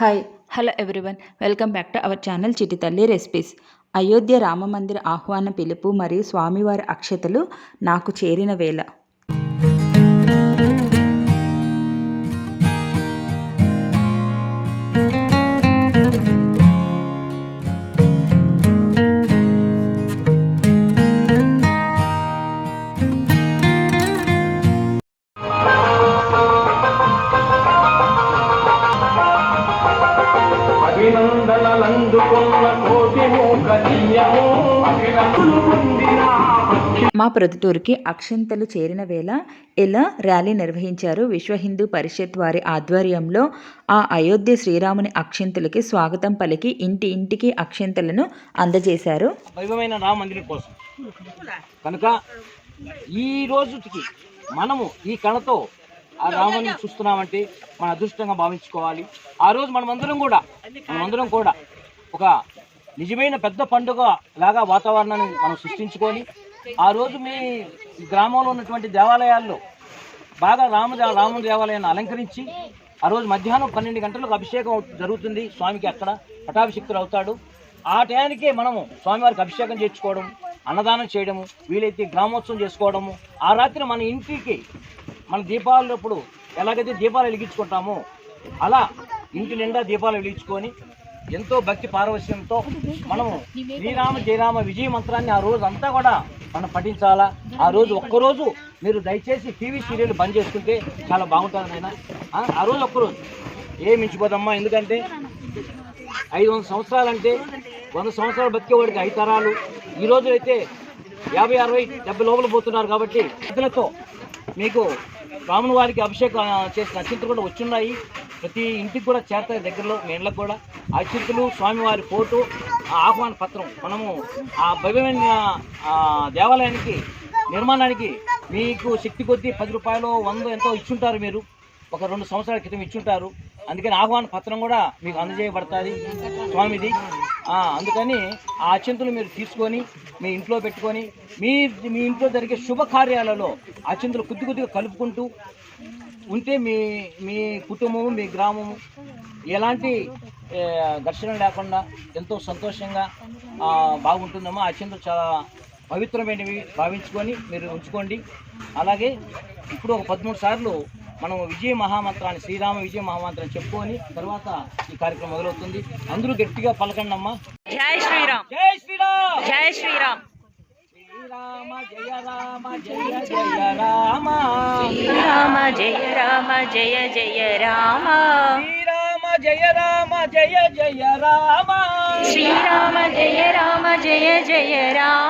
Hi hello everyone welcome back to our channel Chitti Thalli recipes Ayodhya రామమందిర ఆహ్వాన పిలుపు మరియు స్వామివారి అక్షతలు నాకు చేరిన వేళ కోటి మా ప్రొద్దుటూరుకి అక్షంతలు చేరిన వేళ ఎలా ర్యాలీ నిర్వహించారు విశ్వ హిందూ పరిషత్ వారి ఆధ్వర్యంలో ఆ అయోధ్య శ్రీరాముని అక్షంతలకి స్వాగతం పలికి ఇంటి ఇంటికి అక్షంతలను అందజేశారు. వైభవమైన రామ మందిరం కోసం. కనుక ఈ రోజుకి మనము ఈ కళతో ఆ రాముని చూస్తున్నామంటే మన అదృష్టంగా భావించుకోవాలి. ఆ రోజు మనమందరం కూడా మనమందరం కూడా ఒక నిజమైన పెద్ద పండుగ లాగా వాతావరణాన్ని మనం సృష్టించుకొని ఆ రోజు మీ గ్రామంలో ఉన్నటువంటి దేవాలయాల్లో బాగా రామ రాముని దేవాలయాన్ని అలంకరించి ఆ రోజు మధ్యాహ్నం పన్నెండు గంటలకు అభిషేకం జరుగుతుంది స్వామికి అక్కడ పటాభిషిక్తులు అవుతాడు. ఆ టయానికే మనము స్వామివారికి అభిషేకం చేర్చుకోవడం అన్నదానం చేయడము వీలైతే గ్రామోత్సవం చేసుకోవడము ఆ రాత్రి మన ఇంటికి మన దీపాలప్పుడు ఎలాగైతే దీపాలు వెలిగించుకుంటామో అలా ఇంటి నిండా దీపాలు వెలిగించుకొని ఎంతో భక్తి పారవశ్యంతో మనము శ్రీరామ జయరామ విజయ మంత్రాన్ని ఆ రోజు అంతా కూడా మనం పఠించాలా? ఆ రోజు ఒక్కరోజు మీరు దయచేసి టీవీ సీరియల్ బంద్ చేసుకుంటే చాలా బాగుంటుంది నాయన. ఆ రోజు ఒక్కరోజు. ఏ మించిపోదమ్మా? ఎందుకంటే ఐదు వందల సంవత్సరాలంటే వంద సంవత్సరాలు బతికేవాడికి ఐదు తరాలు. ఈ రోజు అయితే యాభై అరవై డెబ్బై లోపల పోతున్నారు కాబట్టి పెద్దలతో మీకు రాముని వారికి అభిషేకం చేసిన అత్యంతలు కూడా వచ్చున్నాయి. ప్రతి ఇంటికి కూడా చేరతాయి దగ్గరలో మీ కూడా. ఆ అత్యంతులు స్వామివారి ఫోటో ఆ ఆహ్వాన పత్రం. మనము ఆ భవ్యమైన దేవాలయానికి నిర్మాణానికి మీకు శక్తి కొద్దీ పది రూపాయలు వంద ఎంతో ఇచ్చుంటారు మీరు. ఒక రెండు సంవత్సరాల క్రితం ఇచ్చుంటారు. అందుకని ఆహ్వాన పత్రం కూడా మీకు అందజేయబడుతుంది. స్వామిది. అందుకని ఆ అచింతలు మీరు తీసుకొని మీ ఇంట్లో పెట్టుకొని మీ మీ ఇంట్లో జరిగే శుభకార్యాలలో అచింతలు కొద్ది కొద్దిగా కలుపుకుంటూ ఉంటే మీ మీ కుటుంబము మీ గ్రామము ఎలాంటి ఘర్షణ లేకుండా ఎంతో సంతోషంగా బాగుంటుందమ్మా. అచింతలు చాలా పవిత్రమైనవి. భావించుకొని మీరు ఉంచుకోండి. అలాగే ఇప్పుడు ఒక పదమూడు సార్లు మనం విజయ మహామంత్రాన్ని శ్రీరామ విజయ మహామంత్రాన్ని చెప్పుకొని తర్వాత ఈ కార్యక్రమం మొదలవుతుంది. అందరూ గట్టిగా పలకండి అమ్మా జై శ్రీరామ్. జై శ్రీరామ్. జై శ్రీరామ్. శ్రీరామ జయ రామ జయ జయ రామ. రామ జయ రామ జయ జయ రామ. శ్రీరామ జయ రామ జయ జయ రామ. శ్రీరామ జయ రామ జయ శ్రీరామ జయ రామ.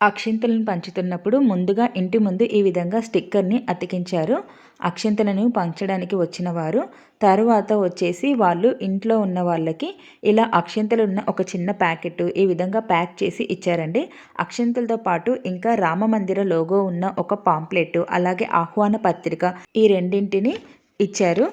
అక్షింతలను పంచుతున్నప్పుడు ముందుగా ఇంటి ముందు ఈ విధంగా స్టిక్కర్ని అతికించారు. అక్షింతలను పంచడానికి వచ్చిన వారు తరువాత వచ్చేసి వాళ్ళు ఇంట్లో ఉన్న వాళ్ళకి ఇలా అక్షింతలు ఉన్న ఒక చిన్న ప్యాకెట్ ఈ విధంగా ప్యాక్ చేసి ఇచ్చారండి. అక్షింతలతో పాటు ఇంకా రామ మందిర లోగో ఉన్న ఒక పాంప్లెట్ అలాగే ఆహ్వాన పత్రిక ఈ రెండింటిని ఇచ్చారు.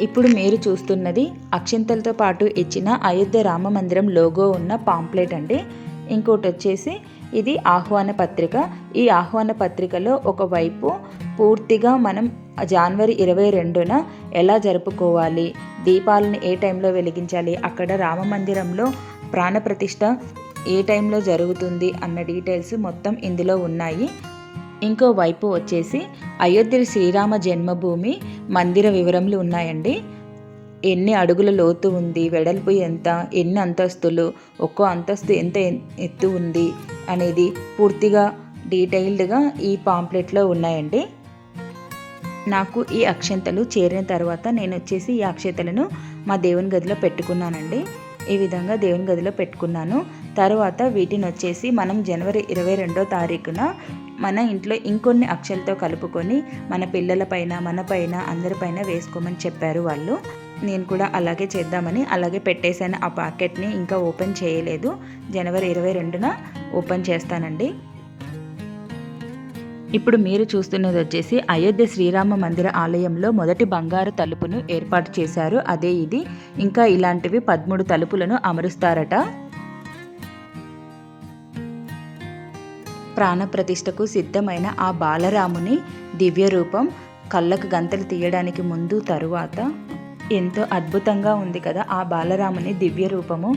ఇప్పుడు మీరు చూస్తున్నది అక్షింతలతో పాటు ఇచ్చిన అయోధ్య రామ మందిరం లోగో ఉన్న పాంప్లెట్ అండి. ఇంకోటి వచ్చేసి ఇది ఆహ్వాన పత్రిక. ఈ ఆహ్వాన పత్రికలో ఒకవైపు పూర్తిగా మనం జనవరి ఇరవై రెండున ఎలా జరుపుకోవాలి దీపాలను ఏ టైంలో వెలిగించాలి అక్కడ రామ మందిరంలో ప్రాణప్రతిష్ఠ ఏ టైంలో జరుగుతుంది అన్న డీటెయిల్స్ మొత్తం ఇందులో ఉన్నాయి. ఇంకోవైపు వచ్చేసి అయోధ్య శ్రీరామ జన్మభూమి మందిర వివరములు ఉన్నాయండి. ఎన్ని అడుగుల లోతు ఉంది వెడల్పు ఎంత ఎన్ని అంతస్తులు ఒక్కో అంతస్తు ఎంత ఎత్తు ఉంది అనేది పూర్తిగా డీటెయిల్డ్గా ఈ పాంప్లెట్లో ఉన్నాయండి. నాకు ఈ అక్షంతలు చేరిన తర్వాత నేను వచ్చేసి ఈ అక్షంతలను మా దేవుని గదిలో పెట్టుకున్నానండి. ఈ విధంగా దేవుని గదిలో పెట్టుకున్నాను. తర్వాత వీటిని వచ్చేసి మనం జనవరి ఇరవై రెండో తారీఖున మన ఇంట్లో ఇంకొన్ని అక్షలతో కలుపుకొని మన పిల్లలపైన మన పైన అందరిపైన వేసుకోమని చెప్పారు వాళ్ళు. నేను కూడా అలాగే చేద్దామని అలాగే పెట్టేశాను. ఆ ప్యాకెట్ని ఇంకా ఓపెన్ చేయలేదు. జనవరి ఇరవై రెండున ఓపెన్ చేస్తానండి. ఇప్పుడు మీరు చూస్తున్నది వచ్చేసి అయోధ్య శ్రీరామ మందిర ఆలయంలో మొదటి బంగారు తలుపును ఏర్పాటు చేశారు. అదే ఇది. ఇంకా ఇలాంటివి పదమూడు తలుపులను అమరుస్తారట. ప్రాణప్రతిష్ఠకు సిద్ధమైన ఆ బాలరాముని దివ్యరూపం కళ్ళకు గంతలు తీయడానికి ముందు తరువాత ఎంతో అద్భుతంగా ఉంది కదా ఆ బాలరాముని దివ్య రూపము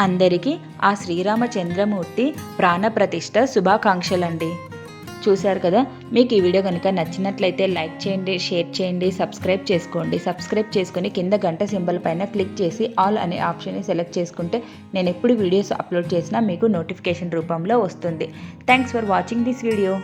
అందరికీ ఆ శ్రీరామచంద్రమూర్తి ప్రాణప్రతిష్ఠ శుభాకాంక్షలండి. చూశారు కదా మీకు ఈ వీడియో కనుక నచ్చినట్లయితే లైక్ చేయండి షేర్ చేయండి సబ్స్క్రైబ్ చేసుకోండి. సబ్స్క్రైబ్ చేసుకుని కింద గంట సింబల్ పైన క్లిక్ చేసి ఆల్ అనే ఆప్షన్ని సెలెక్ట్ చేసుకుంటే నేను ఎప్పుడు వీడియోస్ అప్లోడ్ చేసినా మీకు నోటిఫికేషన్ రూపంలో వస్తుంది. Thanks for watching this video.